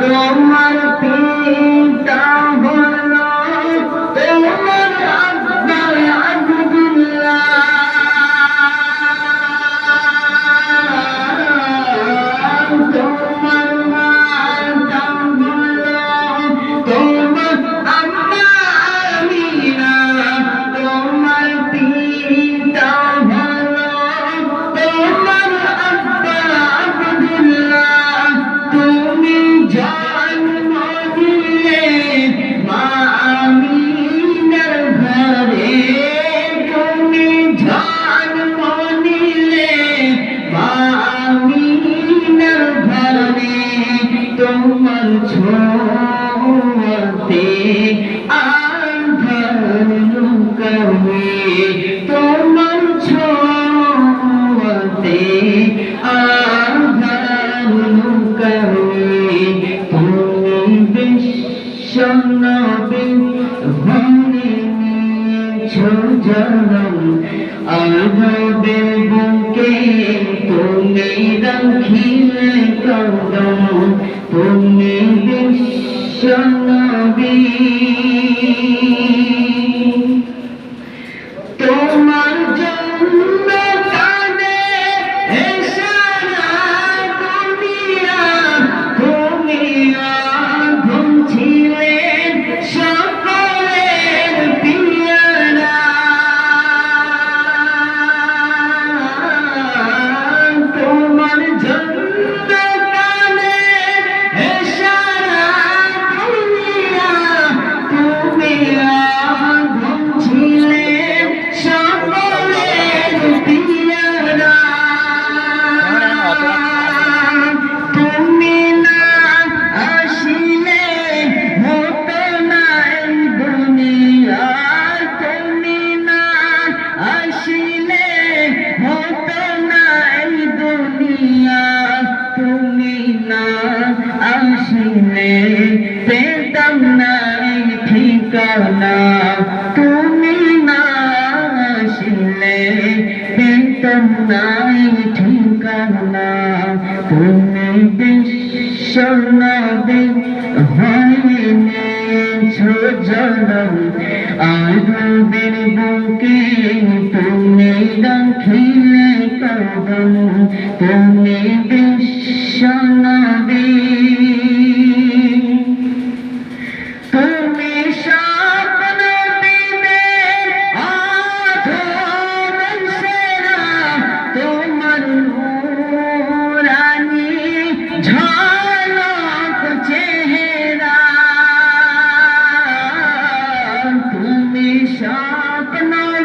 তোমার পিতা। ঝড় মনিলে মামিনার ভরণে তোমার ছোড়তে আন্ধার লুকাবে। তোমার ছোড়তে আন্ধার লুকাবে। তুমি বিশ্বনবী ভরে নিয়েছ জনম। আরবের বুকে তুমি রাখিলে কদম তুমি বিশ্বনবী বিশ্বনবী হইনেছো জনম। আরবের বুকে তুমি রাখিলে কদম তুমি বিশ্বনবী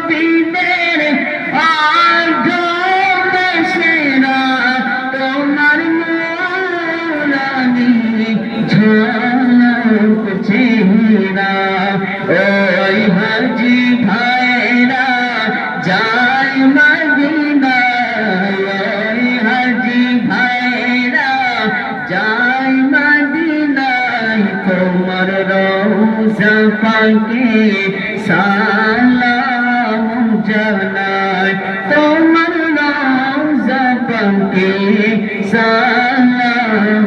দিবে আধর সেরা তোমার নূরানি ঝলক চেহারা। ওই হাজি ভাইরা যাই মদিনা ওই হাজি ভাইরা যাই মদিনায়। তোমার রোজা পাকে সালাম জানাই, তোমার রোজা পাকে সালাম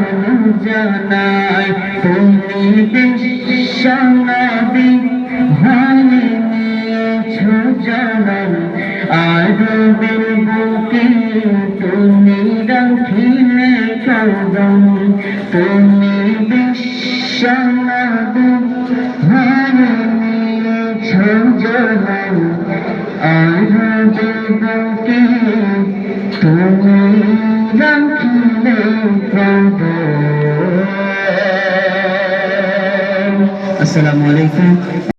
জানাই। তুমি বিশ্বনবী হয়ে নিয়েছো জনম আরবের বুকে তুমি রাখিলে কদম। তুমি বিশ্বনবী নিয়েছো জনম আরবের বুকে তুমি আসসালামু আলাইকুম